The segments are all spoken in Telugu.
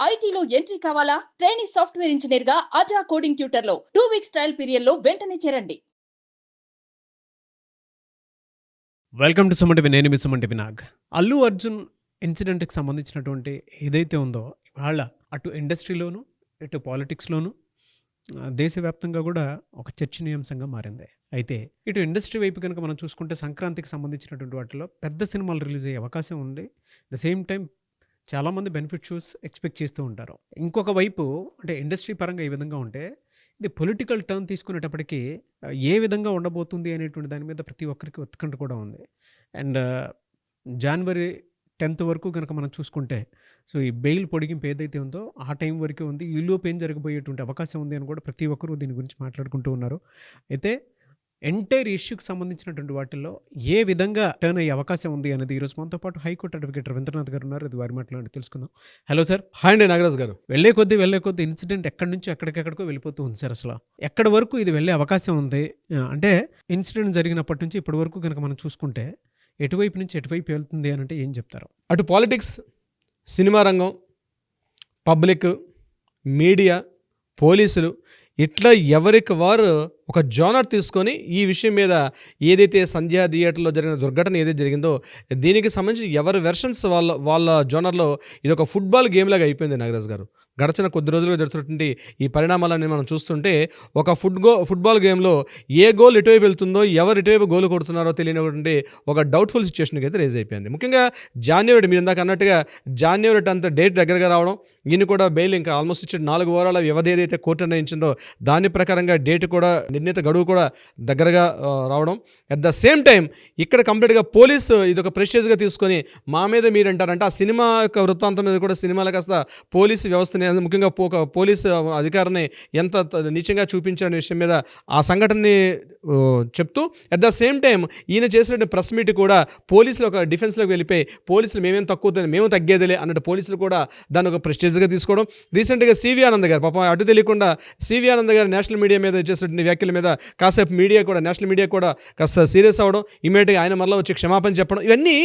ఐటీలో ఎంట్రీ కావాలా? ట్రైనింగ్ సాఫ్ట్వేర్ ఇంజనీర్గా అజా కోడింగ్ ట్యూటర్లో టూ వీక్స్ ట్రయల్ పీరియడ్లో వెంటనే చేరండి. వెల్కమ్ టు సుమంటి నేను మీ సమంటి వినాగ్ అల్లు అర్జున్ ఇన్సిడెంట్కి సంబంధించినటువంటి ఏదైతే ఉందో వాళ్ళ అటు ఇండస్ట్రీలోను ఇటు పాలిటిక్స్లోను దేశవ్యాప్తంగా కూడా ఒక చర్చనీయాంశంగా మారింది. అయితే ఇటు ఇండస్ట్రీ వైపు కనుక మనం చూసుకుంటే సంక్రాంతికి సంబంధించినటువంటి వాటిలో పెద్ద సినిమాలు రిలీజ్ అయ్యే అవకాశం ఉంది. ద సేమ్ టైం చాలామంది బెనిఫిట్ షూస్ ఎక్స్పెక్ట్ చేస్తూ ఉంటారు. ఇంకొక వైపు అంటే ఇండస్ట్రీ పరంగా ఈ విధంగా ఉంటే ఇది పొలిటికల్ టర్న్ తీసుకునేటప్పటికీ ఏ విధంగా ఉండబోతుంది అనేటువంటి దాని మీద ప్రతి ఒక్కరికి ఉత్కంఠ కూడా ఉంది. అండ్ జనవరి టెన్త్ వరకు కనుక మనం చూసుకుంటే సో ఈ బెయిల్ పొడిగింపు ఏదైతే ఉందో ఆ టైం వరకే ఉంది. ఈలోపు ఏం జరగబోయేటువంటి అవకాశం ఉంది అని కూడా ప్రతి ఒక్కరూ దీని గురించి మాట్లాడుకుంటూ ఉన్నారు. అయితే ఎంటైర్ ఇష్యూకి సంబంధించినటువంటి వాటిల్లో ఏ విధంగా టర్న్ అయ్యే అవకాశం ఉంది అనేది ఈరోజు మనతో పాటు హైకోర్టు అడ్వకేట్ రవీంద్రనాథ్ గారు ఉన్నారు. అది వారి మాట్లాడి తెలుసుకుందాం. హలో సార్ హాయ్ అండి నాగరాజ్ గారు. వెళ్ళే కొద్దీ వెళ్ళే కొద్దీ ఇన్సిడెంట్ ఎక్కడి నుంచి ఎక్కడికెక్కడికో వెళ్ళిపోతూ ఉంది సార్ అసలు. ఎక్కడి వరకు ఇది వెళ్ళే అవకాశం ఉంది? అంటే ఇన్సిడెంట్ జరిగినప్పటి నుంచి ఇప్పటి వరకు కనుక మనం చూసుకుంటే ఎటువైపు నుంచి ఎటువైపు వెళ్తుంది అని అంటే ఏం చెప్తారు? అటు పాలిటిక్స్ సినిమా రంగం పబ్లిక్ మీడియా పోలీసులు ఇట్లా ఎవరికి వారు ఒక జోనర్ తీసుకొని ఈ విషయం మీద ఏదైతే సంధ్యా థియేటర్లో జరిగిన దుర్ఘటన ఏదైతే జరిగిందో దీనికి సంబంధించి ఎవరి వెర్షన్స్ వాళ్ళ వాళ్ళ జోనర్లో ఇది ఒక ఫుట్బాల్ గేమ్ లాగా అయిపోయింది నాగరాజ్ గారు. గడిచిన కొద్ది రోజులుగా జరుగుతున్నటువంటి ఈ పరిణామాలన్నీ మనం చూస్తుంటే ఒక ఫుట్ గో ఫుట్బాల్ గేమ్లో ఏ గోల్ ఎటువైపు వెళ్తుందో ఎవరు ఎటువైపు గోల్ కొడుతున్నారో తెలియనటువంటి ఒక డౌట్ఫుల్ సిచ్యువేషన్కి అయితే రేజ్ అయిపోయింది. ముఖ్యంగా జాన్యువరి మీరు ఇందాక అన్నట్టుగా జాన్యువరి అంత డేట్ దగ్గరగా రావడం ఈయన కూడా బెయిల్ ఇంకా ఆల్మోస్ట్ ఇచ్చిన నాలుగు వారాల వ్యవధి ఏదైతే కోర్టు నిర్ణయించిందో దాని ప్రకారంగా డేట్ కూడా నిర్ణీత గడువు కూడా దగ్గరగా రావడం. అట్ ద సేమ్ టైం ఇక్కడ కంప్లీట్గా పోలీసు ఇది ఒక ప్రెషియస్గా తీసుకొని మా మీద మీరు అంటారంటే ఆ సినిమా యొక్క వృత్తాంతం మీద కూడా సినిమాల కాస్త పోలీసు వ్యవస్థని ముఖ్యంగా పోలీసు అధికారిని ఎంత నీచంగా చూపించారనే విషయం మీద ఆ సంఘటనని చెప్తూ అట్ ద సేమ్ టైం ఈయన చేసినటువంటి ప్రెస్ మీట్ కూడా పోలీసులు ఒక డిఫెన్స్లోకి వెళ్ళిపోయి పోలీసులు మేమేం తక్కువ మేము తగ్గేదిలే అన్నట్టు పోలీసులు కూడా దాన్ని ఒక ప్రెస్టేజ్గా తీసుకోవడం. రీసెంట్గా సివి ఆనంద్ గారు పాపం అటు తెలియకుండా సివి ఆనంద్ గారు నేషనల్ మీడియా మీద చేసినటువంటి వ్యాఖ్యల మీద కాసేపు మీడియా కూడా నేషనల్ మీడియా కూడా కాస్త సీరియస్ అవ్వడం ఇమీడియట్గా ఆయన మరలా వచ్చి క్షమాపణ చెప్పడం ఇవన్నీ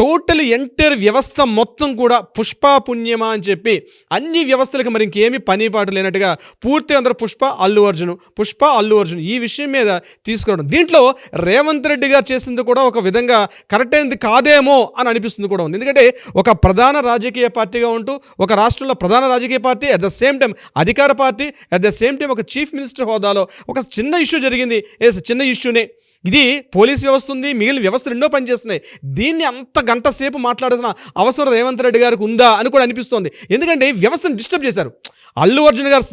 టోటల్ ఎంటైర్ వ్యవస్థ మొత్తం కూడా పుష్ప పుణ్యమా అని చెప్పి అన్ని వ్యవస్థలకు మరి ఇంకేమీ పనిపాటు లేనట్టుగా పూర్తి అందరూ పుష్ప అల్లు అర్జున్ పుష్ప అల్లు అర్జున్ ఈ విషయం మీద తీసుకోవడం దీంట్లో రేవంత్ రెడ్డి గారు చేసింది కూడా ఒక విధంగా కరెక్ట్ అయింది కాదేమో అని అనిపిస్తుంది కూడా ఉంది. ఎందుకంటే ఒక ప్రధాన రాజకీయ పార్టీగా ఉంటూ ఒక రాష్ట్రంలో ప్రధాన రాజకీయ party at the same time అధికార party at the same time ఒక చీఫ్ మినిస్టర్ హోదాలో ఒక చిన్న ఇష్యూ జరిగింది. ఎస్ చిన్న ఇష్యూనే. ఇది పోలీస్ వ్యవస్థ ఉంది మిగిలిన వ్యవస్థ రెండో పనిచేస్తున్నాయి దీన్ని అంత గంట సేపు మాట్లాడాల్సిన అవసరం రేవంత్ రెడ్డి గారికి ఉందా అని కూడా అనిపిస్తోంది. ఎందుకంటే వ్యవస్థను డిస్టర్బ్ చేశారు. అల్లు అర్జున్ గారు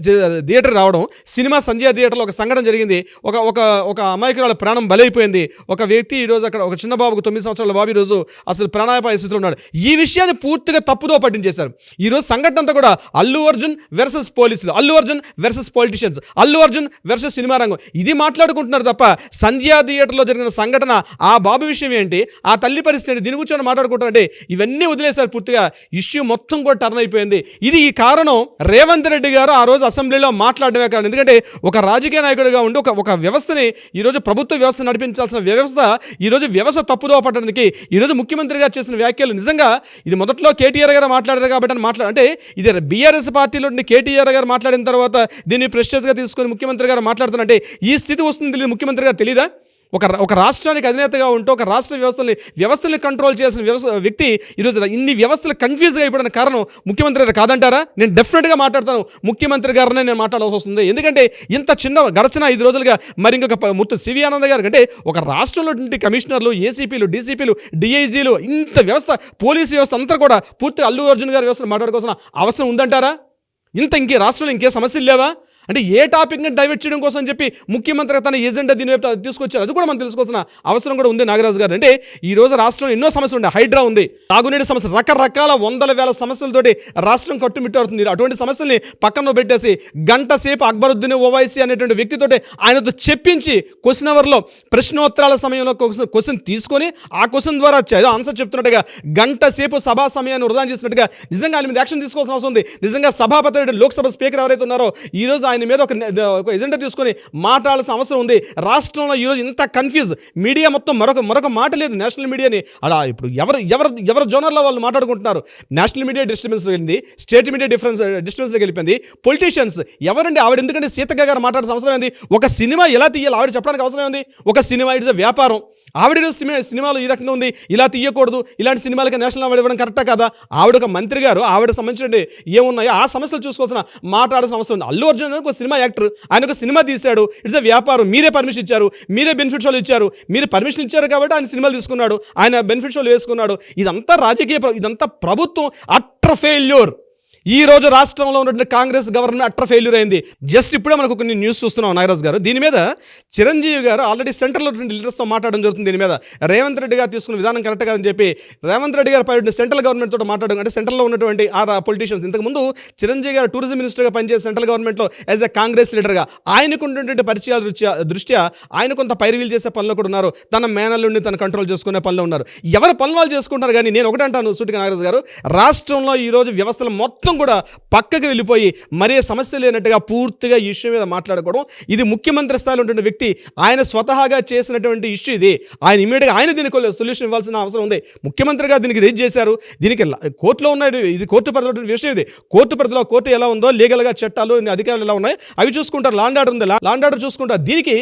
థియేటర్ రావడం సినిమా సంధ్యా థియేటర్లో ఒక సంఘటన జరిగింది. ఒక ఒక ఒక అమాయకురాల ప్రాణం బలైపోయింది. ఒక వ్యక్తి ఈరోజు అక్కడ ఒక చిన్న బాబుకు తొమ్మిది సంవత్సరాల బాబు ఈరోజు అసలు ప్రాణాపాయ స్థితిలో ఉన్నాడు. ఈ విషయాన్ని పూర్తిగా తప్పుదో పట్టించేశారు. ఈరోజు సంఘటన అంతా కూడా అల్లు అర్జున్ వెర్సెస్ పోలీసులు Allu Arjun versus politicians Allu Arjun versus cinema రంగం. ఇది మాట్లాడుకుంటున్నారు తప్ప సంధ్యా థియేటర్లో జరిగిన సంఘటన ఆ బాబు విషయం ఏంటి? ఆ తల్లి పరిస్థితి ఏంటి? దీని గురించి మాట్లాడుకుంటారంటే ఇవన్నీ వదిలేశారు పూర్తిగా. ఇష్యూ మొత్తం కూడా టర్న్ అయిపోయింది. ఇది ఈ కారణం. రేవంత్ రెడ్డి గారు ఆ రోజు అసెంబ్లీలో మాట్లాడమే కారణం. ఎందుకంటే ఒక రాజకీయ నాయకుడిగా ఉండి ఒక ఒక వ్యవస్థని ఈరోజు ప్రభుత్వ వ్యవస్థ నడిపించాల్సిన వ్యవస్థ ఈరోజు వ్యవస్థ తప్పుదో పట్టడానికి ఈరోజు ముఖ్యమంత్రి గారు చేసిన వ్యాఖ్యలు నిజంగా ఇది మొదట్లో కేటీఆర్ గారు మాట్లాడారు కాబట్టి అని మాట్లాడు అంటే ఇది బీఆర్ఎస్ పార్టీలో కేటీఆర్ గారు మాట్లాడిన తర్వాత దీన్ని ప్రెస్టేజ్గా తీసుకొని ముఖ్యమంత్రి గారు మాట్లాడుతున్నారంటే ఈ స్థితి వస్తుంది తెలియదు ముఖ్యమంత్రి గారు తెలియదా ఒక ఒక రాష్ట్రానికి అధినేతగా ఉంటూ ఒక రాష్ట్ర వ్యవస్థని వ్యవస్థని కంట్రోల్ చేసిన వ్యవస్థ వ్యక్తి ఈరోజు ఇన్ని వ్యవస్థలు కన్ఫ్యూజ్గా అయిపోయిన కారణం ముఖ్యమంత్రి గారు కాదంటారా? నేను డెఫినెట్గా మాట్లాడతాను. ముఖ్యమంత్రి గారినే నేను మాట్లాడాల్సి వస్తుంది. ఎందుకంటే ఇంత చిన్న గడచిన ఐదు రోజులుగా మరి ఇంకొక ముత్తు సివి ఆనంద్ గారు అంటే ఒక రాష్ట్రంలో కమిషనర్లు ఏసీపీలు డీసీపీలు డిఐజీలు ఇంత వ్యవస్థ పోలీసు వ్యవస్థ అంతా కూడా పూర్తిగా అల్లు అర్జున్ గారి వ్యవస్థను మాట్లాడుకోవాల్సిన అవసరం ఉందంటారా? ఇంత ఇంకే రాష్ట్రంలో ఇంకే సమస్యలు లేవా? అంటే ఏ టాపిక్ని డైవర్ట్ చేయడం కోసం చెప్పి ముఖ్యమంత్రి తన ఎజెండా దీని వైపు తీసుకొచ్చారు అది కూడా మనం తెలుసుకోవాల్సిన అవసరం కూడా ఉంది నాగరాజు గారు. అంటే ఈ రోజు రాష్ట్రంలో ఎన్నో సమస్యలు ఉన్నాయి. హైడ్రా ఉంది తాగునీటి సమస్య రకరకాల వందల వేల సమస్యలతోటి రాష్ట్రం కట్టుమిట్టాడుతుంది. అటువంటి సమస్యల్ని పక్కన పెట్టేసి గంట సేపు అక్బరుద్దీన్ ఓవైసీ అనేటువంటి వ్యక్తితోటి ఆయనతో చెప్పించి క్వశ్చన్ అవర్లో ప్రశ్నోత్తరాల సమయంలో క్వశ్చన్ తీసుకొని ఆ క్వశ్చన్ ద్వారా ఏదో ఆన్సర్ చెప్తున్నట్టుగా గంట సేపు సభా సమయాన్ని వృధా చేసినట్టుగా నిజంగా ఆయన మీద యాక్షన్ తీసుకోవాల్సిన అవసరం ఉంది. నిజంగా సభాపతి లోక్సభ స్పీకర్ ఎవరైతే ఉన్నారో ఈ రోజు ఆయన ఆయన మీద ఒక ఒక ఎజెండా తీసుకొని మాట్లాడాల్సిన అవసరం ఉంది. రాష్ట్రంలో ఈరోజు ఇంత కన్ఫ్యూజ్ మీడియా మొత్తం మరొక మరొక మాట లేదు. నేషనల్ మీడియాని అలా ఇప్పుడు ఎవరు ఎవరు ఎవరు జోనర్లో వాళ్ళు మాట్లాడుకుంటున్నారు? నేషనల్ మీడియా డిస్టర్బెన్స్ వెళ్ళింది. స్టేట్ మీడియా డిఫరెన్స్ డిస్టర్బెన్స్ వెళ్ళిపోయింది. పొలిటీషియన్స్ ఎవరండి? ఆవిడ ఎందుకంటే సీతక్క గారు మాట్లాడాల్సిన అవసరం ఏంది? ఒక సినిమా ఎలా తీయాలి ఆవిడ చెప్పడానికి అవసరం ఏంది? ఒక సినిమా ఇట్స్ వ్యాపారం. ఆవిడ సినిమా సినిమాలు ఈ రకంగా ఉంది. ఇలా తీయకూడదు. ఇలాంటి సినిమాలకి నేషనల్ అవార్డు ఇవ్వడం కరెక్టా కదా? ఆవిడ ఒక మంత్రి గారు. ఆవిడ సంబంధించిన ఏమున్నాయో ఆ సమస్యలు చూసుకోవాల్సిన మాట్లాడాల్సిన అవసరం ఉంది. అల్లు అర్జున్ ఒక సినిమా యాక్టర్ ఆయన ఒక సినిమా తీశాడు. ఇట్స్ అ వ్యాపారం. మీరే పర్మిషన్ ఇచ్చారు. మీరే బెనిఫిట్ షోలు ఇచ్చారు. మీరు పర్మిషన్ ఇచ్చారు కాబట్టి ఆయన సినిమాలు తీసుకున్నాడు. ఆయన బెనిఫిట్ షోలు వేసుకున్నాడు. ఇదంతా రాజకీయ ఇదంతా ప్రభుత్వం అట్ర ఫెయిల్యూర్ ఈ రోజు రాష్ట్రంలో ఉన్నటువంటి కాంగ్రెస్ గవర్నమెంట్ అట్ర ఫెయిల్యూర్ అయింది. జస్ట్ ఇప్పుడే మనకు కొన్ని న్యూస్ చూస్తున్నాం నాగరాజ్ గారు. దీని మీద చిరంజీవి గారు ఆల్రెడీ సెంట్రల్లో లీడర్స్తో మాట్లాడడం జరుగుతుంది దీని మీద. రేవంత్ రెడ్డి గారు తీసుకున్న విధానం కరెక్ట్ కాదని చెప్పి రేవంత్ రెడ్డి గారు పైన సెంట్రల్ గవర్నమెంట్ తోటి మాట్లాడడం అంటే సెంట్రల్లో ఉన్నటువంటి ఆ పొలిటీషియన్స్ ఇంతకుముందు చిరంజీవి గారు టూరిజం మినిస్టర్గా పనిచేసే సెంట్రల్ గవర్నమెంట్లో యాజ్ ఎ కాంగ్రెస్ లీడర్గా ఆయనకు ఉన్నటువంటి పరిచయాల దృష్ట్యా దృష్ట్యా ఆయన కొంత పైరువీలు చేసే పనులు కూడా ఉన్నారు. తన మేనల్లుండి తన కంట్రోల్ చేసుకునే పనులు ఉన్నారు. ఎవరు పనులు చేసుకుంటారు కానీ నేను ఒకటి అంటాను సూటిగా నాగరాజ్ గారు. రాష్ట్రంలో ఈ రోజు వ్యవస్థలు మొత్తం కూడా పక్కకి వెళ్ళిపోయి మరే సమస్య లేనట్టుగా పూర్తిగా ఇష్యూ మీద మాట్లాడుకోవడం. ఇది ముఖ్యమంత్రి స్థాయిలో ఉంటున్న వ్యక్తి ఆయన స్వతహాగా చేసినటువంటి ఇష్యూ ఇది. ఆయన ఇమీడియట్గా ఆయన దీనికి సొల్యూషన్ ఇవ్వాల్సిన అవసరం ఉంది. ముఖ్యమంత్రి గారు దీనికి రేజ్ చేశారు. దీనికి కోర్టులో ఉన్న ఇది కోర్టు పరిధిలో విషయం ఇది. కోర్టు పరిధిలో కోర్టు ఎలా ఉందో లీగల్గా చట్టాలు అధికారులు ఎలా ఉన్నాయి అవి చూసుకుంటారు. లాండ్ ఆర్డర్ ఉంది. లాండ్ ఆర్డర్ చూసుకుంటారు. దీనికి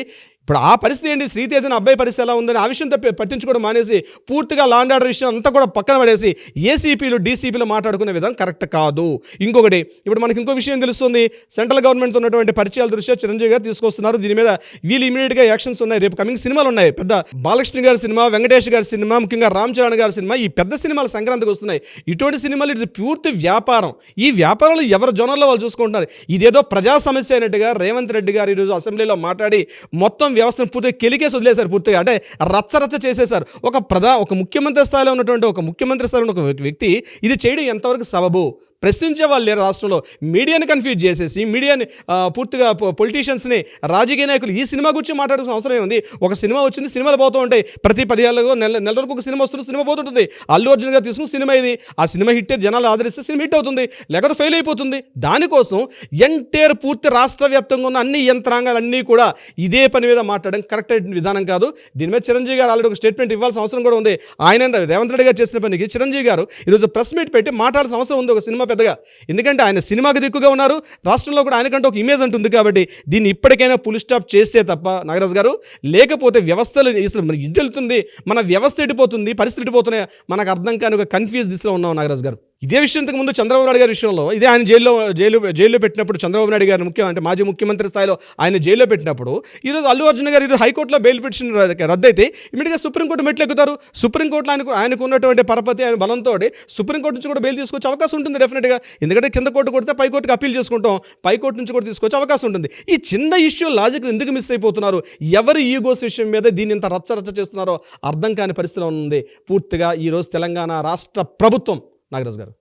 ఇప్పుడు ఆ పరిస్థితి ఏంటి? శ్రీతేజ అబ్బాయి పరిస్థితి ఎలా ఉందని ఆ విషయం తప్పి పట్టించుకోవడం మానేసి పూర్తిగా లాండ్ ఆర్డర్ విషయం అంతా కూడా పక్కన పడేసి ఏసీపీలు డీసీపీలు మాట్లాడుకునే విధానం కరెక్ట్ కాదు. ఇంకొకటి ఇప్పుడు మనకి ఇంకో విషయం తెలుస్తుంది. సెంట్రల్ గవర్నమెంట్ ఉన్నటువంటి పరిచయాల దృష్ట్యా చిరంజీవి గారు తీసుకొస్తున్నారు. దీని మీద వీళ్ళు ఇమీడియట్గా యాక్షన్స్ ఉన్నాయి. రేపు కమింగ్ సినిమాలు ఉన్నాయి. పెద్ద బాలకృష్ణ గారి సినిమా వెంకటేష్ గారి సినిమా ముఖ్యంగా రామ్ చరణ్ గారి సినిమా ఈ పెద్ద సినిమాలు సంక్రాంతికి వస్తున్నాయి. ఇటువంటి సినిమాలు ఇట్స్ పూర్తి వ్యాపారం. ఈ వ్యాపారంలో ఎవరి జోనర్లో వాళ్ళు చూసుకుంటున్నారు? ఇదేదో ప్రజా సమస్య అయినట్టుగా రేవంత్ రెడ్డి గారు ఈరోజు అసెంబ్లీలో మాట్లాడి మొత్తం వ్యవస్థను పూర్తిగా కెలికేసి వదిలేశారు పూర్తిగా. అంటే రచ్చ రచ్చ చేసేశారు. ఒక ప్రధా ఒక ముఖ్యమంత్రి స్థాయిలో ఉన్నటువంటి ఒక ముఖ్యమంత్రి స్థాయిలో ఉన్న ఒక వ్యక్తి ఇది చేయడం ఎంతవరకు సబబు? ప్రశ్నించే వాళ్ళు లేరు రాష్ట్రంలో. మీడియాని కన్ఫ్యూజ్ చేసేసి మీడియాని పూర్తిగా పొలిటీషియన్స్ని రాజకీయ నాయకులు ఈ సినిమా గురించి మాట్లాడాల్సిన అవసరం ఉంది ఒక సినిమా వచ్చింది సినిమాలు పోతూ ఉంటాయి. ప్రతి పదిహేళ్ళకు నెల నెల వరకు ఒక సినిమా వస్తుంది సినిమా పోతుంటుంది. అల్లు అర్జున్ గారు తీసుకున్న సినిమా ఇది. ఆ సినిమా హిట్ జనాలు ఆదరిస్తే సినిమా హిట్ అవుతుంది. లేకపోతే ఫెయిల్ అయిపోతుంది. దానికోసం ఎంటైర్ పూర్తి రాష్ట్ర వ్యాప్తంగా ఉన్న అన్ని యంత్రాంగాలన్నీ కూడా ఇదే పని మీద మాట్లాడడం కరెక్ట్ అయిన విధానం కాదు. దీని మీద చిరంజీవి గారు ఆల్రెడీ ఒక స్టేట్మెంట్ ఇవ్వాల్సిన అవసరం కూడా ఉంది. ఆయన రేవంత్ రెడ్డి గారు చేసిన పనికి చిరంజీవి గారు ఈరోజు ప్రెస్ మీట్ పెట్టి మాట్లాడాల్సిన అవసరం ఉంది. ఒక సినిమా పెద్దగా. ఎందుకంటే ఆయన సినిమాకి దిక్కుగా ఉన్నారు. రాష్ట్రంలో కూడా ఆయనకంటే ఒక ఇమేజ్ అంటుంది కాబట్టి దీన్ని ఇప్పటికైనా పుల్ స్టాప్ చేస్తే తప్ప నాగరాజ్ గారు. లేకపోతే వ్యవస్థలు అసలు మరి ఇడ్డెళ్తుంది మన వ్యవస్థ ఎడిపోతుంది పరిస్థితి ఎడిపోతున్నాయి మనకు అర్థం కాని ఒక కన్ఫ్యూజ్ దిశలో ఉన్నాం నాగరాజ్ గారు. ఇదే విషయం ఇంతకు ముందు చంద్రబాబు నాయుడు గారి విషయంలో ఇదే ఆయన జైల్లో జైలు జైల్లో పెట్టినప్పుడు చంద్రబాబు నాయుడు గారు ముఖ్యం అంటే మాజీ ముఖ్యమంత్రి స్థాయిలో ఆయన జైల్లో పెట్టినప్పుడు ఈరోజు అల్లు అర్జున్ గారు ఈరోజు హైకోర్టులో బెయిల్ పిటిషన్ రద్దయితే ఇమీడియట్గా సుప్రీంకోర్టు మెట్లు ఎక్కుతారు సుప్రీంకోర్టులో ఆయనకు ఆయనకు ఉన్నటువంటి పరపతి ఆయన బలంతో సుప్రీంకోర్టు నుంచి కూడా బెయిల్ తీసుకొచ్చే అవకాశం ఉంటుంది డెఫినెట్గా. ఎందుకంటే కింద కోర్టు కొడితే పై కోర్టుకి అప్పీల్ చేసుకుంటాం. పై కోర్టు నుంచి కూడా తీసుకొచ్చే అవకాశం ఉంటుంది. ఈ చిన్న ఇష్యూ లాజిక్ ఎందుకు మిస్ అయిపోతున్నారు? ఎవరు ఈగోస్ విషయం మీద దీన్ని ఇంత రచ్చ రచ్చ చేస్తున్నారో అర్థం కాని పరిస్థితిలో ఉంది. పూర్తిగా ఈరోజు తెలంగాణ రాష్ట్ర ప్రభుత్వం నాగరాజ్ గారు